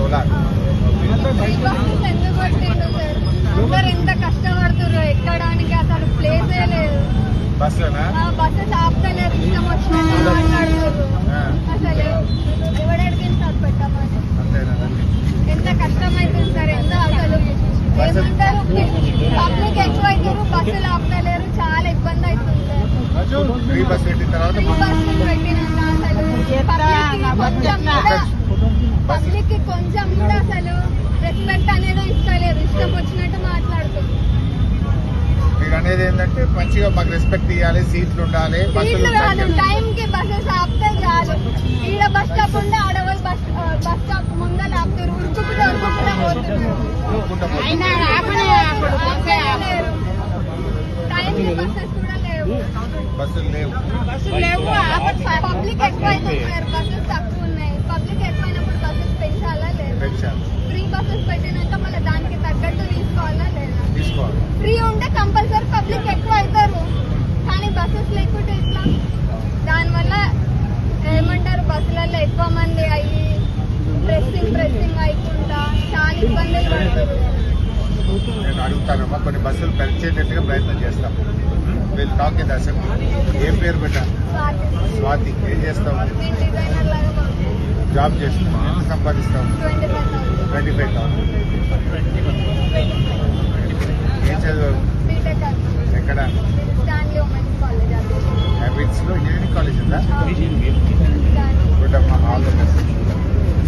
Solar. ఎంత ఎక్కడానికి అసలు ప్లేసే లేదు. బస్సులోనా? ఆ బస్సెస్ ఆపుతలేరు ఇష్టం వచ్చినట్టు. అసలు ఎవడడిగిన సార్ పెట్టమని. అంతేనా? ఎంత సార్ ఎంత అసలు. ఏమంటారు? పబ్లిక్ ఎక్కువ అవుతారు బస్సులు ఆపుతలేరు చాలా ఇబ్బంది అవుతుంది. సార్ ఫ్రీ బస్ పెట్టిన తర్వాత పబ్లిక్ కి కొంచెం కూడా పబ్లిక్ కి కొంచెం కూడా అసలు రెస్పెక్ట్ అనేది ఇస్తలేరు ఇష్టం వచ్చినట్టు మాట్లాడుతుంది మీరు అనేది ఏంటంటే మంచిగా మాకు రెస్పెక్ట్ ఇవ్వాలి సీట్లు ఉండాలి బస్సులు సీట్లు కాదు ఉంటాయి. టైం కి బస్సెస్ ఆపితే చాలు ఈడ బస్ స్టాప్ ఉంటే ఆడవాళ్ళు బస్ బస్ స్టాప్ ముందర ఆపుతారు ఉరుకుకుంటూ ఉరుకుకుంటూ పోతున్నారు ఊరుకుంటా పోతుంది. టైం కి బస్సెస్ కూడా లేవు బస్సులు లేవు లేవు పబ్లిక్ ఎక్కువ అవుతుంది సార్ బస్సెస్ తక్కువ ఉన్నాయి పబ్లిక్ పెట్టినాక మళ్ళీ దానికి తగ్గట్టు తీసుకోవాలా లేదా? తీసుకోవాలి. ఫ్రీ ఉంటే కంపల్సరీ పబ్లిక్ ఎక్కువ అవుతారు. కానీ బస్సెస్ లేకుంటే ఇట్లా దానివల్ల ఏమంటారు? బస్సులలో ఎక్కువ మంది అయ్యి ప్రెస్సింగ్ ప్రెస్సింగ్ అయికుండా చాలా ఇబ్బందులు పడుతుంది నేను అడుగుతానమ్మా కొన్ని బస్సులు పెంచేటట్టుగా ప్రయత్నం చేస్తాం. వీళ్ళు టాక్ ఇన్ అసెంబ్లీ ఏ పేరు పెట్టా స్వాతి. ఏం ట్వంటీ ఫైవ్ థౌసండ్ ఏం చదువు ఎక్కడ హ్యాబిట్స్లో ఇంజనీరింగ్ కాలేజ్ ఉందా? గుడ్ అమ్మా ఆల్ ద బెస్ట్